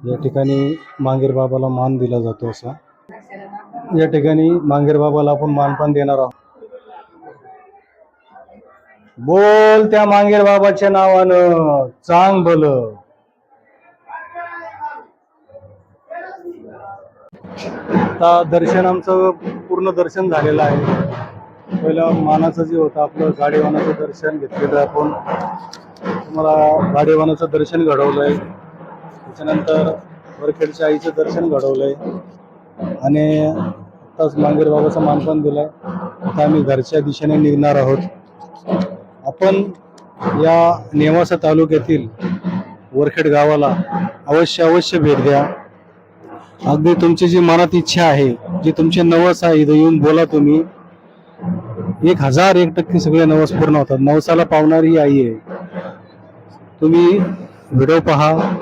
या ठिकाणी मांगेर बाबाला मान दिला जातो असा. या ठिकाणी मांगेर बाबाला आपण मानपान देणार आहोत. बोल त्या मांगेर बाबाच्या नावानं. चांग भल आता दर्शन आमचं पूर्ण दर्शन झालेलं आहे. पहिलं मानाचं जे होतं आपलं गाडीवानाचं दर्शन घेतलेलं आपण. तुम्हाला गाडीवानाचं दर्शन घडवलंय. त्याच्यानंतर वरखेडच्या आईचं दर्शन घडवलंय. आणि आताच मांगेर बाबाचं मानपान दिलंय. आता आम्ही घरच्या दिशेने निघणार आहोत. आपण या नेवासा तालुक्यातील वरखेड गावाला अवश्य अवश्य भेट द्या. अगदी तुमची जी मनात इच्छा आहे जी तुमचे नवस आहे इथं येऊन बोला तुम्ही. एक हजार एक टक्के सगळे नवस पूर्ण होतात. नवसाला पावणारी ही आई आहे. तुम्ही व्हिडिओ पहा.